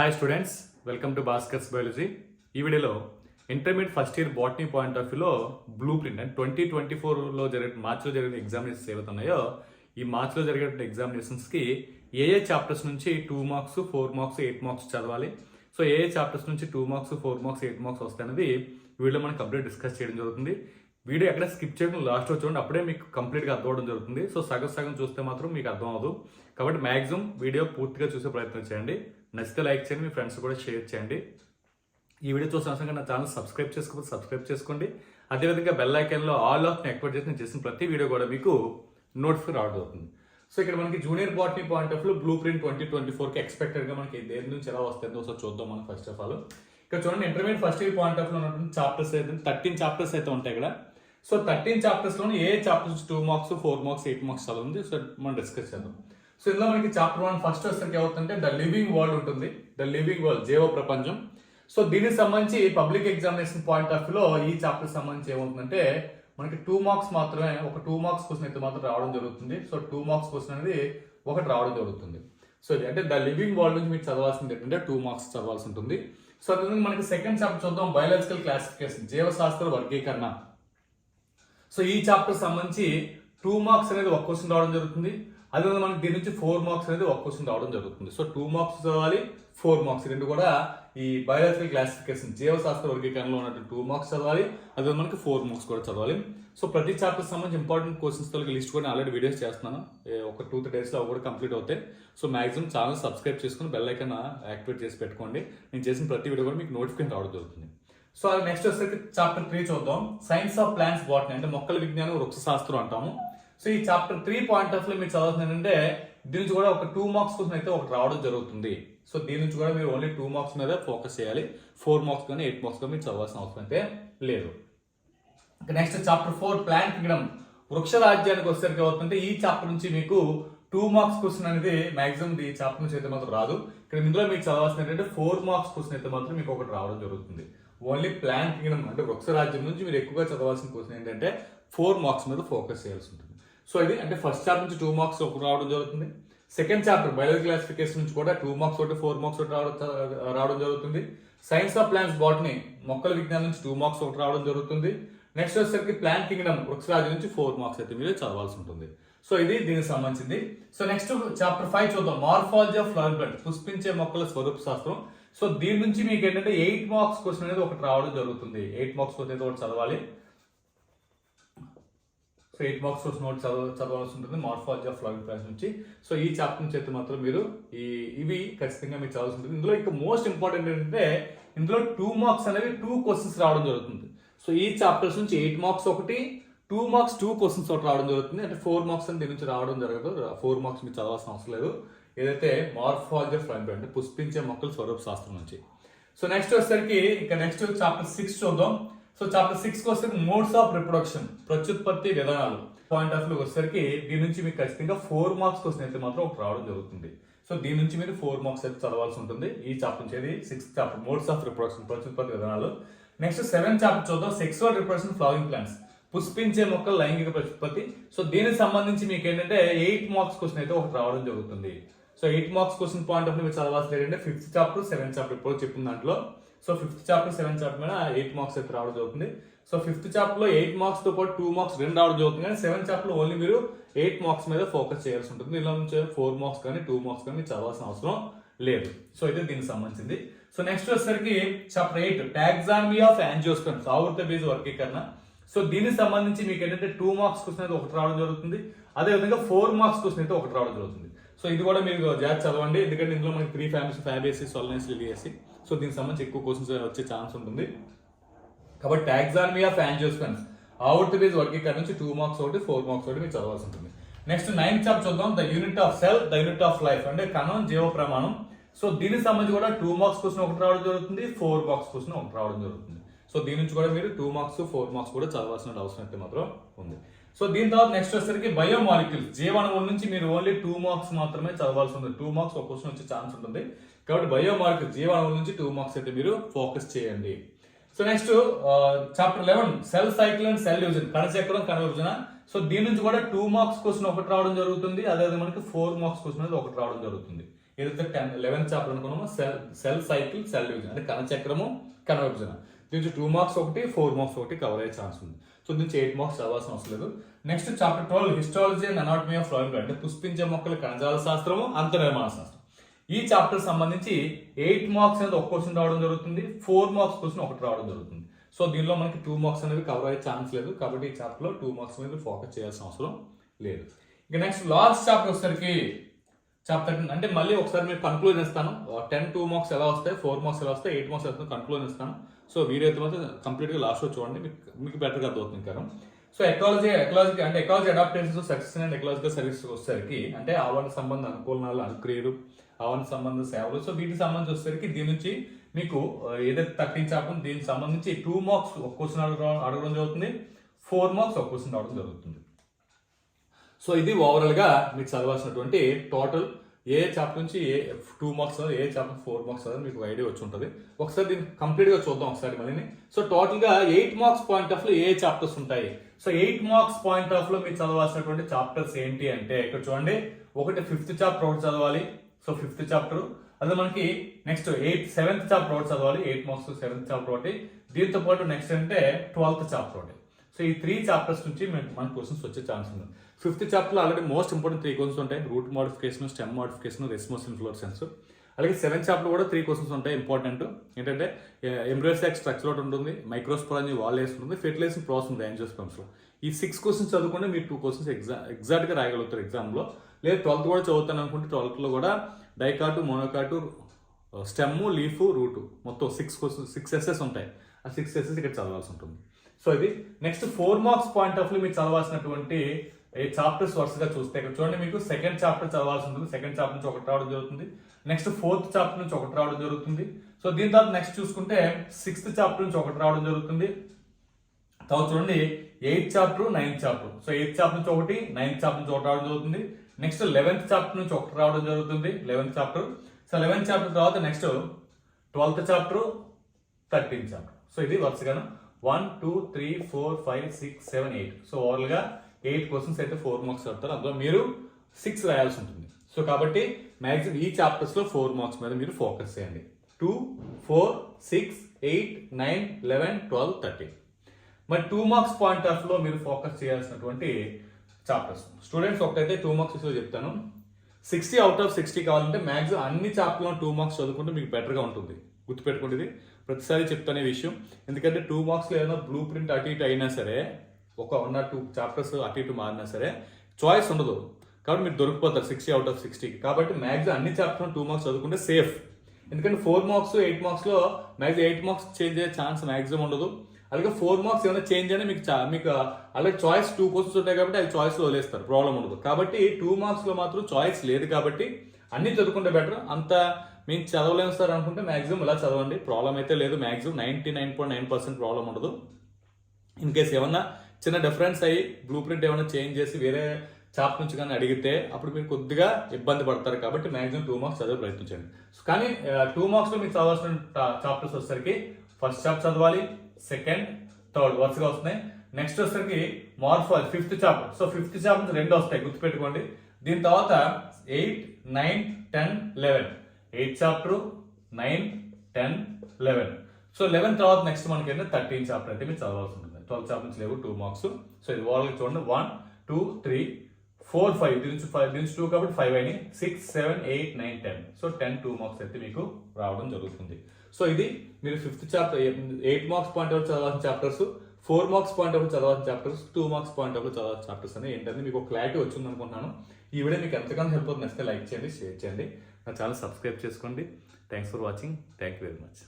Hi students welcome to Bhaskar's biology ఈ వీడియోలో intermediate first year botany point of వ్యూలో blue print and twenty twenty ఫోర్లో జరిగిన మార్చ్లో జరిగిన ఎగ్జామినేషన్స్ ఏవైతే ఉన్నాయో ఈ మార్చ్లో జరిగేటువంటి ఎగ్జామినేషన్స్కి ఏ ఏ చాప్టర్స్ నుంచి two marks four marks eight marks చదవాలి. సో ఏ ఏ చాప్టర్స్ నుంచి two marks four marks eight marks వస్తాయనేది video మనం కంప్లీట్ డిస్కస్ చేయడం జరుగుతుంది. వీడియో ఎక్కడ స్కిప్ చేయకుండా లాస్ట్ చూడండి అప్పుడే మీకు కంప్లీట్గా అర్థం అవడం జరుగుతుంది. సో సగం సగం చూస్తే మాత్రం మీకు అర్థం అవ్వదు. కాబట్టి మ్యాక్సిమం వీడియో పూర్తిగా చూసే ప్రయత్నం చేయండి. నచ్చితే లైక్ చేయండి మీ ఫ్రెండ్స్ కూడా షేర్ చేయండి. ఈ వీడియో చూసిన అవసరం నా ఛానల్ సబ్స్క్రైబ్ చేసుకోకపోతే సబ్స్క్రైబ్ చేసుకోండి. అదేవిధంగా బెల్ ఐకాన్లో ఆల్ ఆఫ్ యాక్టివేట్ చేసి నేను చేసిన ప్రతి వీడియో కూడా మీకు నోటిఫై రావడం అవుతుంది సో ఇక్కడ మనకి junior botany point of view blue print twenty twenty ఫోర్కి ఎక్స్పెక్టెడ్గా మనకి దేని నుంచి ఎలా వస్తుందో ఒకసారి చూద్దాం మనం ఫస్ట్ ఆఫ్ ఆల్ ఇక్కడ చూడండి intermediate first year point of view ఉన్నటువంటి చాప్టర్స్ అయితే థర్టీన్ చాప్టర్స్ అయితే ఉంటాయి ఇక్కడ. సో థర్టీన్ చాప్టర్స్లో ఏ chapters two marks four marks eight marks చదువుంది so మనం డిస్కస్ చేద్దాం. సో ఇందులో మనకి చాప్టర్ వన్ ఫస్ట్ వచ్చేసరికి ఏమవుతుందంటే ద లివింగ్ వరల్డ్ ఉంటుంది. ద లివింగ్ వరల్డ్ జీవ ప్రపంచం. సో దీనికి సంబంధించి పబ్లిక్ ఎగ్జామినేషన్ పాయింట్ ఆఫ్ వ్యూలో ఈ చాప్టర్ సంబంధించి ఏమవుతుందంటే మనకి టూ మార్క్స్ మాత్రమే ఒక టూ మార్క్స్ క్వశ్చన్ అయితే మాత్రం రావడం జరుగుతుంది. సో టూ మార్క్స్ క్వశ్చన్ అనేది ఒకటి రావడం జరుగుతుంది. సో ఇది అంటే ద లివింగ్ వరల్డ్ నుంచి మీరు చదవాల్సింది ఏంటంటే టూ మార్క్స్ చదవాల్సి ఉంటుంది. సో అదే మనకి సెకండ్ చాప్టర్ చూద్దాం. బయాలజికల్ క్లాసిఫికేషన్ జీవశాస్త్ర వర్గీకరణ. సో ఈ చాప్టర్ సంబంధించి టూ మార్క్స్ అనేది ఒక క్వశ్చన్ రావడం జరుగుతుంది. అదేవిధంగా మనకి దీని నుంచి ఫోర్ మార్క్స్ అనేది ఒక క్వశ్చన్ రావడం జరుగుతుంది. సో టూ మార్క్స్ చదవాలి ఫోర్ మార్క్స్ రెండు కూడా ఈ బయాలజికల్ క్లాసిఫికేషన్ జీవశాస్త్ర వర్గీకరణలో ఉన్నట్టు టూ మార్క్స్ చదవాలి అదే మనకి ఫోర్ మార్క్స్ కూడా చదవాలి. సో ప్రతి చాప్టర్ సంబంధించి ఇంపార్టెంట్ క్వశ్చన్స్తో లిస్ట్ కూడా ఆల్రెడీ వీడియోస్ చేస్తున్నాను. ఒక టూ త్రీ డేస్లో అవి కూడా కంప్లీట్ అవుతాయి. సో మాక్సిమం ఛానల్ సబ్స్క్రైబ్ చేసుకుని బెల్ ఐకన్ యాక్టివేట్ చేసి పెట్టుకోండి. నేను చేసిన ప్రతి వీడియో కూడా మీకు నోటిఫికేషన్ రావడం జరుగుతుంది. సో అది నెక్స్ట్ వచ్చేసరికి చాప్టర్ త్రీ చూద్దాం. సైన్స్ ఆఫ్ ప్లాంట్స్ బాటనీ అంటే మొక్కల విజ్ఞానం వృక్ష శాస్త్రం అంటాము. సో ఈ చాప్టర్ త్రీ పాయింట్ ఆఫ్లో మీరు చదవాల్సింది ఏంటంటే దీని నుంచి కూడా ఒక టూ మార్క్స్ కోసం అయితే ఒకటి రావడం జరుగుతుంది. సో దీని నుంచి కూడా మీరు ఓన్లీ టూ మార్క్స్ మీద ఫోకస్ చేయాలి. ఫోర్ మార్క్స్ కానీ ఎయిట్ మార్క్స్ కానీ మీరు చదవాల్సిన అవసరం అయితే లేదు. Next chapter four plant kingdom వృక్ష రాజ్యానికి వచ్చేసరికి అవుతుంటే ఈ చాప్టర్ నుంచి మీకు టూ మార్క్స్ క్వశ్చన్ అనేది మాక్సిమం ఈ చాప్టర్ నుంచి అయితే మాత్రం రాదు. ఇక్కడ ఇందులో మీకు చదవాల్సిన ఏంటంటే ఫోర్ మార్క్స్ క్వశ్చన్ అయితే మాత్రం మీకు ఒకటి రావడం జరుగుతుంది. ఓన్లీ ప్లాన్ కింగ్డమ్ అంటే వృక్ష రాజ్యం నుంచి మీరు ఎక్కువగా చదవాల్సిన క్వశ్చన్ ఏంటంటే ఫోర్ మార్క్స్ మీద ఫోకస్ చేయాల్సి ఉంటుంది. సో ఇది అంటే ఫస్ట్ చాప్టర్ నుంచి టూ మార్క్స్ ఒకటి రావడం జరుగుతుంది. సెకండ్ చాప్టర్ బయాలజీ క్లాసిఫికేషన్ నుంచి కూడా టూ మార్క్స్ ఒకటి ఫోర్ మార్క్స్ ఒకటి రావడం రావడం జరుగుతుంది. సైన్స్ ఆఫ్ ప్లాంట్స్ బాటనీ మొక్కల విజ్ఞానం నుంచి టూ మార్క్స్ ఒకటి రావడం జరుగుతుంది. నెక్స్ట్ వచ్చేసరికి ప్లాంట్ కింగ్డమ్ వృక్షరాజు నుంచి ఫోర్ మార్క్స్ అయితే మీరు చదవాల్సి ఉంటుంది. సో ఇది దీనికి సంబంధించింది. సో నెక్స్ట్ చాప్టర్ ఫైవ్ చూద్దాం. మార్ఫాలజీ ఆఫ్ ఫ్లవర్ ప్లాంట్ పుష్పించే మొక్కల స్వరూప శాస్త్రం. సో దీని నుంచి మీకు ఏంటంటే ఎయిట్ మార్క్స్ క్వశ్చన్ అనేది ఒకటి రావడం జరుగుతుంది. ఎయిట్ మార్క్స్ క్వశ్చన్ అయితే ఒకటి చదవాలి. So eight marks course note చదవ చదవాల్సి ఉంటుంది మార్ఫాలజీ ఆఫ్ ఫ్లవర్ ప్లాన్స్ నుంచి. సో ఈ చాప్టర్ నుంచి అయితే మాత్రం మీరు ఈ ఇవి ఖచ్చితంగా మీరు చదవాల్సి ఉంటుంది. ఇందులో ఇంకా మోస్ట్ ఇంపార్టెంట్ ఏంటంటే ఇందులో టూ మార్క్స్ అనేవి టూ క్వశ్చన్స్ రావడం జరుగుతుంది. సో ఈ చాప్టర్స్ నుంచి ఎయిట్ మార్క్స్ ఒకటి టూ మార్క్స్ టూ క్వశ్చన్స్ ఒకటి రావడం జరుగుతుంది. అంటే ఫోర్ మార్క్స్ అని దీని నుంచి రావడం జరగదు. ఫోర్ మార్క్స్ మీరు చదవాల్సిన అవసరం లేదు. ఏదైతే మార్ఫాలజీ ఆఫ్ ఫ్లవర్ అంటే పుష్పించే మొక్కలు స్వరూప శాస్త్రం నుంచి. సో నెక్స్ట్ వచ్చేసరికి ఇక నెక్స్ట్ చాప్టర్ సిక్స్ చూద్దాం. సో చాప్టర్ సిక్స్ వస్తే మోడ్స్ ఆఫ్ రిప్రొడక్షన్ ప్రత్యుత్పత్తి విధానాలు. పాయింట్ ఆఫ్ వ్యూ వచ్చేసరికి దీని నుంచి మీకు ఖచ్చితంగా ఫోర్ మార్క్స్ క్వశ్చన్ అయితే మాత్రం ఒకటి రావడం జరుగుతుంది. సో దీని నుంచి మీరు ఫోర్ మార్క్స్ అయితే చదవాల్సి ఉంటుంది. ఈ చాప్టర్ నుంచి sixth chapter modes of reproduction ప్రత్యుత్పత్తి విధానాలు. నెక్స్ట్ సెవెన్ చాప్టర్ చూద్దాం. సెక్సువల్ రిప్రొడక్షన్ ఫ్లవరింగ్ ప్లాంట్స్ పుష్పించే మొక్కల లైంగిక ప్రత్యుత్పత్తి. సో దీనికి సంబంధించి మీకు ఏంటంటే ఎయిట్ మార్క్స్ క్వశ్చన్ అయితే ఒకటి రావడం జరుగుతుంది. So eight marks question point of మీరు చదవాల్సి లేదంటే ఫిఫ్త్ చాప్టర్ సెవెన్ చాప్టర్ ఇప్పుడు చెప్పిన దాంట్లో. So fifth chapter seven chapter మీద ఎయిట్ మార్క్స్ అయితే రావడం జరుగుతుంది. సో ఫిఫ్త్ చాప్టర్లో ఎయిట్ మార్క్స్తో పాటు టూ మార్క్స్ రెండు రావడం జరుగుతుంది కానీ సెవెన్ చాప్టర్లో ఓన్లీ మీరు ఎయిట్ మార్క్స్ మీద ఫోకస్ చేయాల్సి ఉంటుంది. ఇలా నుంచి ఫోర్ మార్క్స్ కానీ టూ మార్క్స్ కానీ చదవాల్సిన అవసరం లేదు. సో అయితే దీనికి సంబంధించింది. సో నెక్స్ట్ వచ్చేసరికి chapter eight taxonomy of angiosperms ఆవృత బీజ్ వర్గీకరణ. సో దీనికి సంబంధించి మీకు ఏంటంటే టూ మార్క్స్ క్వశ్చన్ అయితే ఒకటి రావడం జరుగుతుంది. అదేవిధంగా ఫోర్ మార్క్స్ క్వశ్చన్ అయితే ఒకటి రావడం జరుగుతుంది. సో ఇది కూడా మీరు జాగ్రత్త చదవండి. ఎందుకంటే ఇందులో మనకి three families Fabaceae Solanaceae Liliaceae so దీనికి సంబంధించి ఎక్కువ క్వశ్చన్స్ వచ్చే ఛాన్స్ ఉంటుంది. కాబట్టి టాక్సానమీ ఆఫ్ యాంజియోస్పెమ్స్ అవుట్ బేస్ వర్గీకరణ నుంచి టూ మార్క్స్ ఒకటి ఫోర్ మార్క్స్ ఒకటి మీరు చదవాల్సి ఉంటుంది. నెక్స్ట్ నైన్త్ చాప్ చూద్దాం. The unit of cell the unit of life అంటే కణం జీవ ప్రమాణం సో దీనికి సంబంధించి కూడా టూ మార్క్స్ క్వశ్చన్ ఒకటి రావడం జరుగుతుంది ఫోర్ మార్క్స్ క్వశ్చన్ ఒకటి రావడం జరుగుతుంది. సో దీని నుంచి కూడా మీరు టూ మార్క్స్ ఫోర్ మార్క్స్ కూడా చదవాల్సిన అవసరం అయితే మాత్రం ఉంది. సో దీని తర్వాత నెక్స్ట్ వచ్చేసరికి బయోమాలిక్యూల్స్ జీవాణువుల నుంచి మీరు ఓన్లీ టూ మార్క్స్ మాత్రమే చదవాల్సి ఉంది టూ మార్క్స్ ఒక క్వశ్చన్ వచ్చే ఛాన్స్ ఉంటుంది. కాబట్టి బయో మాలిక్యూల్స్ జీవాణువుల నుంచి టూ మార్క్స్ అయితే మీరు ఫోకస్ చేయండి. So next chapter eleven cell cycle and cell division కణచక్రం కణ విభజన సో దీని నుంచి కూడా టూ మార్క్స్ క్వశ్చన్ ఒకటి రావడం జరుగుతుంది. అదేవిధంగా మనకి ఫోర్ మార్క్స్ క్వశ్చన్ అనేది ఒకటి రావడం జరుగుతుంది. ఏదైతే టెన్ లెవెన్త్ చాప్టర్ అనుకున్నామో cell cell cycle cell division అంటే కణచక్రము కణ విభజన దీని టూ మార్క్స్ ఒకటి ఫోర్ మార్క్స్ ఒకటి కవర్ అయ్యే ఛాన్స్ ఉంది. సో దీని నుంచి ఎయిట్ మార్క్స్ చదవాల్సిన అవసరం లేదు. Next chapter twelve histology and anatomy of flowering అంటే పుష్పించే మొక్కల కణజాల శాస్త్రము అంతర్నిర్మాణ శాస్త్రం. ఈ చాప్టర్ సంబంధించి ఎయిట్ మార్క్స్ అనేది ఒక క్వశ్చన్ రావడం జరుగుతుంది ఫోర్ మార్క్స్ క్వశ్చన్ ఒకటి రావడం జరుగుతుంది. సో దీనిలో మనకి టూ మార్క్స్ అనేవి కవర్ అయ్యే ఛాన్స్ లేదు కాబట్టి ఈ చాప్టర్లో టూ మార్క్స్ మీద ఫోకస్ చేయాల్సిన అవసరం లేదు. ఇక నెక్స్ట్ లాస్ట్ చాప్టర్ వచ్చేసరికి చాప్టర్ అంటే మళ్ళీ ఒకసారి మీరు కన్క్లూజన్ ఇస్తాను టెన్ టూ మార్క్స్ ఎలా వస్తాయి ఫోర్ మార్క్స్ ఎలా వస్తాయి ఎయిట్ మార్క్స్ ఎలా వస్తాయి కన్క్లూజన్ ఇస్తాను సో వీడియో అయితే మాత్రం కంప్లీట్గా లాస్ట్లో చూడండి. మీకు మీకు బెటర్గా అర్థమవుతుంది ఇంకా. సో ఎకాలజీ ఎకాలజీ అంటే ecology adaptations success and ecological service వచ్చేసరికి అంటే ఆవరణ సంబంధ అనుకూలనాలు అనుక్రియలు ఆవరణ సంబంధ సేవలు. సో వీటికి సంబంధించి వచ్చేసరికి దీని నుంచి మీకు ఏదైతే థర్టీన్ దీనికి సంబంధించి టూ మార్క్స్ ఒక క్వశ్చన్ అడగడం అడగడం జరుగుతుంది. ఫోర్ మార్క్స్ ఒక క్వశ్చన్ అడగడం జరుగుతుంది. సో ఇది ఓవరాల్గా మీకు చదవాల్సినటువంటి టోటల్ ఏ చాప్టర్ నుంచి ఏ టూ మార్క్స్ ఏ చాప్టర్ ఫోర్ మార్క్స్ చదివి మీకు ఐడియా వచ్చి ఉంటుంది. ఒకసారి దీన్ని కంప్లీట్గా చూద్దాం ఒకసారి మళ్ళీ సో టోటల్గా ఎయిట్ మార్క్స్ పాయింట్ ఆఫ్లో ఏ చాప్టర్స్ ఉంటాయి? సో ఎయిట్ మార్క్స్ పాయింట్ ఆఫ్లో మీరు చదవాల్సినటువంటి చాప్టర్స్ ఏంటి అంటే ఇక్కడ చూడండి ఒకటి ఫిఫ్త్ చాప్టర్ ఒకటి చదవాలి. సో ఫిఫ్త్ చాప్టర్ అదే మనకి నెక్స్ట్ ఎయిత్ సెవెంత్ చాప్టర్ ఒకటి చదవాలి. ఎయిట్ మార్క్స్ సెవెంత్ చాప్టర్ ఒకటి. దీంతో పాటు నెక్స్ట్ అంటే ట్వెల్త్ చాప్టర్ ఒకటి. సో ఈ త్రీ చాప్టర్స్ నుంచి మనకు క్వశ్చన్స్ వచ్చే ఛాన్స్ ఉంది. ఫిఫ్త్ చాప్టర్లో already most important three questions ఉంటాయి. Root modification stem modification racemose inflorescence అలాగే సెవెన్ చాప్టర్ కూడా త్రీ క్వశ్చన్స్ ఉంటాయి ఇంపార్టెంట్. ఏంటంటే ఎంబ్రోసాక్ స్ట్రక్చర్ ఒకటి ఉంటుంది మైక్రోస్పోరాంజీ వాల్ వేసి ఉంటుంది ఫెర్టిలైజేషన్ ప్రాసెస్ ఉంది యాంజియోస్పమ్స్లో ఈ సిక్స్ క్వశ్చన్స్ చదువుకుంటే మీరు టూ క్వశ్చన్స్ ఎగ్జా ఎగ్జాక్ట్గా రాయగలుగుతారు ఎగ్జామ్లో లేదా ట్వెల్త్ కూడా చదువుతాను అనుకుంటే ట్వెల్త్లో కూడా dicot monocot stem leaf root మొత్తం సిక్స్ క్వశ్చన్ సిక్స్ ఎస్ఎస్ ఉంటాయి. ఆ సిక్స్ ఎస్ఎస్ ఇక్కడ చదవాల్సి ఉంటుంది. సో ఇది next four marks point of view మీరు చదవాల్సినటువంటి చాప్టర్స్ వరుసగా చూస్తే ఇక్కడ చూడండి మీకు సెకండ్ చాప్టర్ చదవాల్సి ఉంటుంది. సెకండ్ చాప్టర్ నుంచి ఒకటి రావడం జరుగుతుంది. నెక్స్ట్ ఫోర్త్ చాప్టర్ నుంచి ఒకటి రావడం జరుగుతుంది. సో దీని తర్వాత నెక్స్ట్ చూసుకుంటే సిక్స్త్ చాప్టర్ నుంచి ఒకటి రావడం జరుగుతుంది. తర్వాత చూడండి eighth chapter ninth chapter so eighth chapter నుంచి ఒకటి నైన్త్ చాప్టర్ నుంచి ఒకటి రావడం జరుగుతుంది. నెక్స్ట్ లెవెన్త్ చాప్టర్ నుంచి ఒకటి రావడం జరుగుతుంది. Eleventh chapter so eleventh chapter తర్వాత next twelfth chapter thirteenth chapter so ఇది వరుసగాను. One two three four five six seven eight so ఓవరాల్గా ఎయిట్ క్వశ్చన్స్ అయితే ఫోర్ మార్క్స్ కడతారు అందులో మీరు సిక్స్ రాయాల్సి ఉంటుంది. సో కాబట్టి మ్యాక్సిమం ఈ చాప్టర్స్లో ఫోర్ మార్క్స్ మీద మీరు ఫోకస్ చేయండి. Two four six eight nine eleven twelve thirteen మరి టూ మార్క్స్ పాయింట్ ఆఫ్లో మీరు ఫోకస్ చేయాల్సినటువంటి చాప్టర్స్ స్టూడెంట్స్ ఒకటైతే టూ మార్క్స్లో చెప్తాను. సిక్స్టీ అవుట్ ఆఫ్ సిక్స్టీ కావాలంటే మ్యాక్సిమం అన్ని చాప్టర్లో టూ మార్క్స్ చదువుకుంటే మీకు బెటర్గా ఉంటుంది. గుర్తుపెట్టుకుంటుంది ప్రతిసారి చెప్తానే విషయం. ఎందుకంటే టూ మార్క్స్లో ఏదైనా బ్లూ ప్రింట్ అటు ఇటు అయినా సరే ఒక వన్ ఆర్ టూ చాప్టర్స్ అటు ఇటు మారినా సరే చాయిస్ ఉండదు. కాబట్టి మీరు దొరికిపోతారు సిక్స్టీ అవుట్ ఆఫ్ సిక్స్టీకి కాబట్టి మ్యాక్సిమం అన్ని చాప్టర్ టూ మార్క్స్ చదువుకుంటే సేఫ్ ఎందుకంటే ఫోర్ మార్క్స్ ఎయిట్ మార్క్స్లో మ్యాక్సిమం ఎయిట్ మార్క్స్ చేంజ్ అయ్యే ఛాన్స్ మ్యాక్సిమం ఉండదు. అలాగే ఫోర్ మార్క్స్ ఏమైనా చేంజ్ అయినా మీకు చా- మీకు అలాగే చాయిస్ టూ క్వశ్చన్స్ ఉంటాయి కాబట్టి అది చాయిస్ వదిలేస్తారు ప్రాబ్లం ఉండదు. కాబట్టి టూ మార్క్స్లో మాత్రం చాయిస్ లేదు కాబట్టి అన్ని చదువుకుంటే బెటర్ అంత మేము చదవలేము సార్ అనుకుంటే మ్యాక్సిమం ఇలా చదవండి. ప్రాబ్లం అయితే లేదు maximum ninety nine point nine percent problem ఉండదు. ఇన్ కేస్ ఏమన్నా చిన్న డిఫరెన్స్ అయ్యి బ్లూ ప్రింట్ ఏమైనా చేంజ్ చేసి వేరే చాప్ నుంచి కానీ అడిగితే అప్పుడు మీరు కొద్దిగా ఇబ్బంది పడతారు కాబట్టి మ్యాక్సిమం టూ మార్క్స్ చదివే ప్రయత్నించండి సో కానీ టూ మార్క్స్లో మీకు చదవాల్సిన చాప్టర్స్ వచ్చేసరికి ఫస్ట్ చాప్టర్ చదవాలి సెకండ్ థర్డ్ వరుసగా వస్తున్నాయి. నెక్స్ట్ వచ్చేసరికి morphology fifth chapter so fifth chapter రెండు వస్తాయి గుర్తుపెట్టుకోండి. దీని తర్వాత eight nine ten eleven eight chapter nine ten eleven so eleven తర్వాత నెక్స్ట్ మనకి ఏంటంటే థర్టీన్ చాప్టర్ అయితే మీరు చదవాల్సి ఉంటుంది. ట్వెల్వ్ చాప్టర్ నుంచి లేవు టూ మార్క్స్ సో ఇది ఓవరాల్ చూడండి. One two three four five దీని నుంచి ఫైవ్ దీని నుంచి టూ కాబట్టి ఫైవ్ అయినాయి. Six seven eight nine ten so ten two marks అయితే మీకు రావడం జరుగుతుంది. సో ఇది మీరు fifth chapter eight marks point of చదవాల్సిన chapters four marks point of చదవాల్సిన chapters two marks point of చదవాల్సిన చాప్టర్స్ అని ఏంటంటే మీకు క్లారిటీ వచ్చింది అనుకుంటున్నాను. ఈ వీడియో మీకు ఎంతగానో హెల్ప్ అవుతుంది నచ్చితే లైక్ చేయండి షేర్ చేయండి. నా ఛానల్ సబ్స్క్రైబ్ చేసుకోండి. Thanks for watching thank you very much